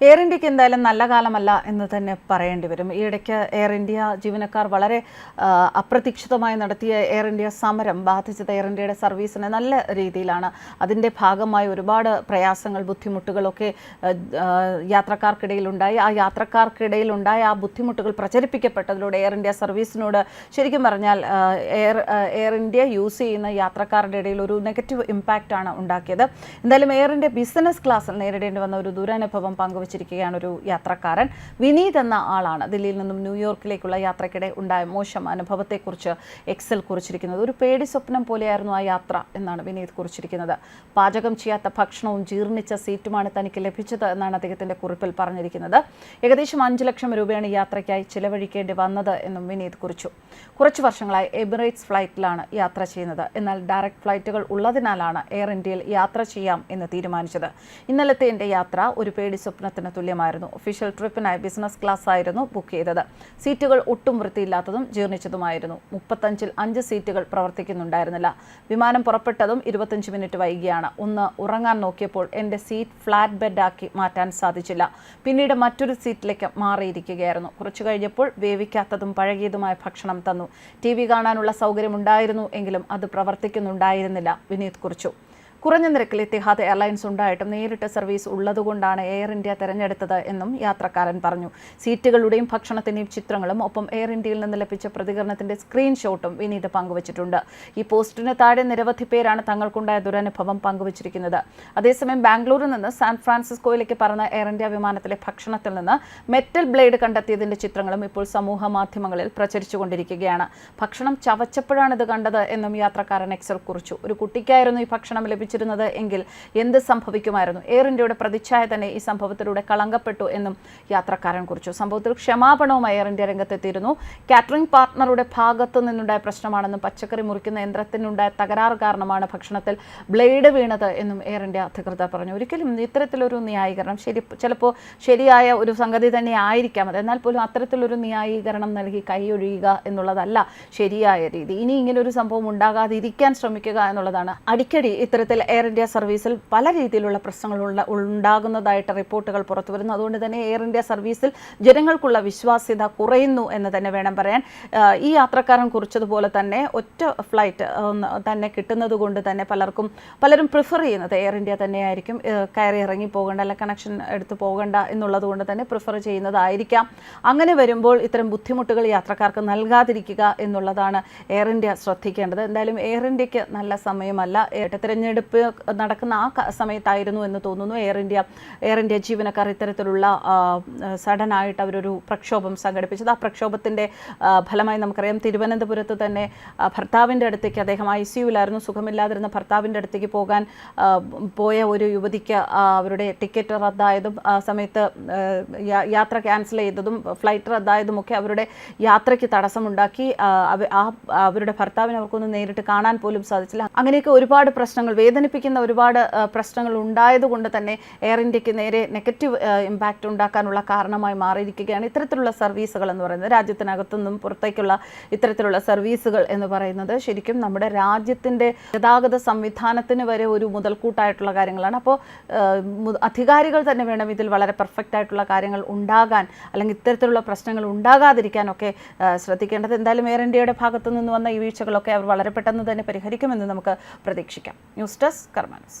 Air ഇന്ത്യയ്ക്ക് എന്തായാലും നല്ല കാലമല്ല എന്ന് തന്നെ പറയേണ്ടി വരും. ഈ ഇടയ്ക്ക് എയർ ഇന്ത്യ ജീവനക്കാർ വളരെ അപ്രതീക്ഷിതമായി നടത്തിയ എയർ ഇന്ത്യ സമരം ബാധിച്ചത് എയർ ഇന്ത്യയുടെ സർവീസിനെ നല്ല രീതിയിലാണ്. അതിന്റെ ഭാഗമായി ഒരുപാട് പ്രയാസങ്ങൾ ബുദ്ധിമുട്ടുകളൊക്കെ യാത്രക്കാർക്കിടയിൽ ഉണ്ടായി ആ, ആ യാത്രക്കാർക്കിടയിലുണ്ടായ ആ ബുദ്ധിമുട്ടുകൾ പ്രചരിപ്പിക്കപ്പെട്ടതിലൂടെ എയർ ഇന്ത്യ സർവീസിനോട് ശരിക്കും പറഞ്ഞാൽ എയർ എയർ ഇന്ത്യ യൂസ് ചെയ്യുന്ന യാത്രക്കാരുടെ ഇടയിൽ ഒരു നെഗറ്റീവ് ഇമ്പാക്റ്റ് ആണ് ഉണ്ടാക്കിയത്. എന്തായാലും എയർ ഇന്ത്യ ബിസിനസ് ക്ലാസ്സിൽ നേരിടേണ്ടി വന്ന ഒരു ദുരനുഭവം പങ്കുവച്ചിരിക്കുകയാണ് ഒരു യാത്രക്കാരൻ. വിനീത് എന്ന ആളാണ് ദില്ലിയിൽ നിന്നും ന്യൂയോർക്കിലേക്കുള്ള യാത്രക്കിടെ ഉണ്ടായ മോശം അനുഭവത്തെക്കുറിച്ച് എക്സൽ കുറിച്ചിരിക്കുന്നത്. ഒരു പേടി സ്വപ്നം പോലെയായിരുന്നു ആ യാത്ര എന്നാണ് വിനീത് കുറിച്ചിരിക്കുന്നത്. പാചകം ചെയ്യാത്ത ഭക്ഷണവും ജീർണിച്ച സീറ്റുമാണ് തനിക്ക് ലഭിച്ചത് എന്നാണ് അദ്ദേഹത്തിന്റെ കുറിപ്പിൽ പറഞ്ഞിരിക്കുന്നത്. ഏകദേശം അഞ്ച് ലക്ഷം രൂപയാണ് യാത്രയ്ക്കായി ചിലവഴിക്കേണ്ടി വന്നത് എന്നും വിനീത് കുറിച്ചു. കുറച്ച് വർഷങ്ങളായി എമിറേറ്റ്സ് ഫ്ലൈറ്റിലാണ് യാത്ര ചെയ്യുന്നത്. എന്നാൽ ഡയറക്റ്റ് ഫ്ലൈറ്റുകൾ ഉള്ളതിനാലാണ് എയർ ഇന്ത്യയിൽ യാത്ര ചെയ്യാം എന്ന് തീരുമാനിച്ചത്. ഇന്നലത്തെ എന്റെ യാത്ര ഒരു പേടി സ്വപ്നത്തിന് തുല്യമായിരുന്നു. ഒഫീഷ്യൽ ട്രിപ്പിനായി ബിസിനസ് ക്ലാസ് ആയിരുന്നു ബുക്ക് ചെയ്തത്. സീറ്റുകൾ ഒട്ടും വൃത്തിയില്ലാത്തതും ജീർണിച്ചതുമായിരുന്നു. മുപ്പത്തഞ്ചിൽ അഞ്ച് സീറ്റുകൾ പ്രവർത്തിക്കുന്നുണ്ടായിരുന്നില്ല. വിമാനം പുറപ്പെട്ടതും ഇരുപത്തഞ്ച് മിനിറ്റ് വൈകിയാണ്. ഒന്ന് ഉറങ്ങാൻ നോക്കിയപ്പോൾ എന്റെ സീറ്റ് ഫ്ലാറ്റ് ബെഡാക്കി മാറ്റാൻ സാധിച്ചില്ല. പിന്നീട് മറ്റൊരു സീറ്റിലേക്ക് മാറിയിരിക്കുകയായിരുന്നു. കുറച്ചു കഴിഞ്ഞപ്പോൾ വേവിക്കാത്തതും പഴകിയതുമായ ഭക്ഷണം തന്നു. ടി വി കാണാനുള്ള സൗകര്യമുണ്ടായിരുന്നു എങ്കിലും അത് പ്രവർത്തിക്കുന്നുണ്ടായിരുന്നില്ല. വിനീത് കുറിച്ചു. കുറഞ്ഞ നിരക്കിൽ ഇത്തിഹാദ് എയർലൈൻസ് ഉണ്ടായിട്ടും നേരിട്ട് സർവീസ് ഉള്ളതുകൊണ്ടാണ് എയർ ഇന്ത്യ തെരഞ്ഞെടുത്തത് എന്നും യാത്രക്കാരൻ പറഞ്ഞു. സീറ്റുകളുടെയും ഭക്ഷണത്തിന്റെയും ചിത്രങ്ങളും ഒപ്പം എയർ ഇന്ത്യയിൽ നിന്ന് ലഭിച്ച പ്രതികരണത്തിന്റെ സ്ക്രീൻഷോട്ടും വിനീത് പങ്കുവച്ചിട്ടുണ്ട്. ഈ പോസ്റ്റിന് താഴെ നിരവധി പേരാണ് തങ്ങൾക്കുണ്ടായ ദുരനുഭവം പങ്കുവച്ചിരിക്കുന്നത്. അതേസമയം ബാംഗ്ലൂരിൽ നിന്ന് സാൻ ഫ്രാൻസിസ്കോയിലേക്ക് പറന്ന എയർ ഇന്ത്യ വിമാനത്തിലെ ഭക്ഷണത്തിൽ നിന്ന് മെറ്റൽ ബ്ലേഡ് കണ്ടെത്തിയതിന്റെ ചിത്രങ്ങളും ഇപ്പോൾ സമൂഹ മാധ്യമങ്ങളിൽ പ്രചരിച്ചുകൊണ്ടിരിക്കുകയാണ്. ഭക്ഷണം ചവച്ചപ്പോഴാണ് ഇത് കണ്ടത് എന്നും യാത്രക്കാരൻ എക്സൽ കുറിച്ചു. ഒരു കുട്ടിക്കായിരുന്നു ഈ ഭക്ഷണം ലഭിച്ചിരുന്നത് എങ്കിൽ എന്ത് സംഭവിക്കുമായിരുന്നു? എയർ ഇന്ത്യയുടെ പ്രതിച്ഛായ തന്നെ ഈ സംഭവത്തിലൂടെ കളങ്കപ്പെട്ടു എന്നും യാത്രക്കാരൻ കുറിച്ചു. സംഭവത്തിൽ ക്ഷമാപണവുമായി എയർ ഇന്ത്യ രംഗത്തെത്തിയിരുന്നു. കാറ്ററിംഗ് പാർട്ണറുടെ ഭാഗത്തു നിന്നുണ്ടായ പ്രശ്നമാണെന്നും പച്ചക്കറി മുറിക്കുന്ന യന്ത്രത്തിനുണ്ടായ തകരാറ് കാരണമാണ് ഭക്ഷണത്തിൽ ബ്ലേഡ് വീണത് എന്നും എയർ ഇന്ത്യ അധികൃതർ പറഞ്ഞു. ഒരിക്കലും ഇത്തരത്തിലൊരു ന്യായീകരണം ശരി ചിലപ്പോൾ ശരിയായ ഒരു സംഗതി തന്നെ ആയിരിക്കാം. അത് എന്നാൽ പോലും അത്തരത്തിലൊരു ന്യായീകരണം നൽകി കൈയൊഴിയുക എന്നുള്ളതല്ല ശരിയായ രീതി. ഇനി ഇങ്ങനെ ഒരു സംഭവം ഉണ്ടാകാതിരിക്കാൻ ശ്രമിക്കുക എന്നുള്ളതാണ്. അടിക്കടി ഇത്തരത്തിൽ എയർ ഇന്ത്യ സർവീസിൽ പല രീതിയിലുള്ള പ്രശ്നങ്ങൾ ഉണ്ടാകുന്നതായിട്ട് റിപ്പോർട്ടുകൾ പുറത്തു വരുന്നു. അതുകൊണ്ട് തന്നെ എയർ ഇന്ത്യ സർവീസിൽ ജനങ്ങൾക്കുള്ള വിശ്വാസ്യത കുറയുന്നു എന്ന് തന്നെ വേണം പറയാൻ. ഈ യാത്രക്കാരൻ കുറിച്ചതുപോലെ തന്നെ ഒറ്റ ഫ്ലൈറ്റ് തന്നെ കിട്ടുന്നത് കൊണ്ട് തന്നെ പലർക്കും പലരും പ്രിഫർ ചെയ്യുന്നത് എയർ ഇന്ത്യ തന്നെയായിരിക്കും. കയറി ഇറങ്ങി പോകേണ്ട അല്ല കണക്ഷൻ എടുത്ത് പോകേണ്ട എന്നുള്ളത് കൊണ്ട് തന്നെ പ്രിഫർ ചെയ്യുന്നതായിരിക്കാം. അങ്ങനെ വരുമ്പോൾ ഇത്തരം ബുദ്ധിമുട്ടുകൾ യാത്രക്കാർക്ക് നൽകാതിരിക്കുക എന്നുള്ളതാണ് എയർ ഇന്ത്യ ശ്രദ്ധിക്കേണ്ടത്. എന്തായാലും എയർ ഇന്ത്യയ്ക്ക് നല്ല സമയമല്ല. ഏട്ട തിരഞ്ഞെടുപ്പ് നടക്കുന്ന ആ സമയത്തായിരുന്നു എന്ന് തോന്നുന്നു. എയർ ഇന്ത്യ എയർ ഇന്ത്യ ജീവനക്കാർ ഇത്തരത്തിലുള്ള സഡനായിട്ട് അവരൊരു പ്രക്ഷോഭം സംഘടിപ്പിച്ചത്. ആ പ്രക്ഷോഭത്തിന്റെ ഫലമായി നമുക്കറിയാം തിരുവനന്തപുരത്ത് തന്നെ ഭർത്താവിന്റെ അടുത്തേക്ക് അദ്ദേഹം ഐ സി യുവിലായിരുന്നു. സുഖമില്ലാതിരുന്ന ഭർത്താവിന്റെ അടുത്തേക്ക് പോകാൻ പോയ ഒരു യുവതിക്ക് അവരുടെ ടിക്കറ്റ് റദ്ദായതും ആ സമയത്ത് യാത്ര ക്യാൻസൽ ചെയ്തതും ഫ്ലൈറ്റ് റദ്ദായതും ഒക്കെ അവരുടെ യാത്രയ്ക്ക് തടസ്സമുണ്ടാക്കി. അവരുടെ ഭർത്താവിനെ അവർക്കൊന്നും നേരിട്ട് കാണാൻ പോലും സാധിച്ചില്ല. അങ്ങനെയൊക്കെ ഒരുപാട് പ്രശ്നങ്ങൾ വേദനിപ്പിക്കുന്ന ഒരുപാട് പ്രശ്നങ്ങൾ ഉണ്ടായതുകൊണ്ട് തന്നെ എയർ ഇന്ത്യയ്ക്ക് നേരെ നെഗറ്റീവ് ഇമ്പാക്റ്റ് ഉണ്ടാക്കാനുള്ള കാരണമായി മാറിയിരിക്കുകയാണ് ഇത്തരത്തിലുള്ള സർവീസുകൾ എന്ന് പറയുന്നത്. രാജ്യത്തിനകത്തുനിന്നും പുറത്തേക്കുള്ള ഇത്തരത്തിലുള്ള സർവീസുകൾ എന്ന് പറയുന്നത് ശരിക്കും നമ്മുടെ രാജ്യത്തിന്റെ ഗതാഗത സംവിധാനത്തിന് വരെ ഒരു മുതൽക്കൂട്ടായിട്ടുള്ള കാര്യങ്ങളാണ്. അപ്പോൾ അധികാരികൾ തന്നെ വേണം ഇതിൽ വളരെ പെർഫെക്റ്റ് ആയിട്ടുള്ള കാര്യങ്ങൾ ഉണ്ടാകാൻ അല്ലെങ്കിൽ ഇത്തരത്തിലുള്ള പ്രശ്നങ്ങൾ ഉണ്ടാകാതിരിക്കാനൊക്കെ ശ്രദ്ധിക്കേണ്ടത്. എന്തായാലും എയർ ഇന്ത്യയുടെ ഭാഗത്തു നിന്ന് വന്ന ഈ വീഴ്ചകളൊക്കെ അവർ വളരെ പെട്ടെന്ന് തന്നെ പരിഹരിക്കുമെന്ന് നമുക്ക് പ്രതീക്ഷിക്കാം. News desk കർമാനസ്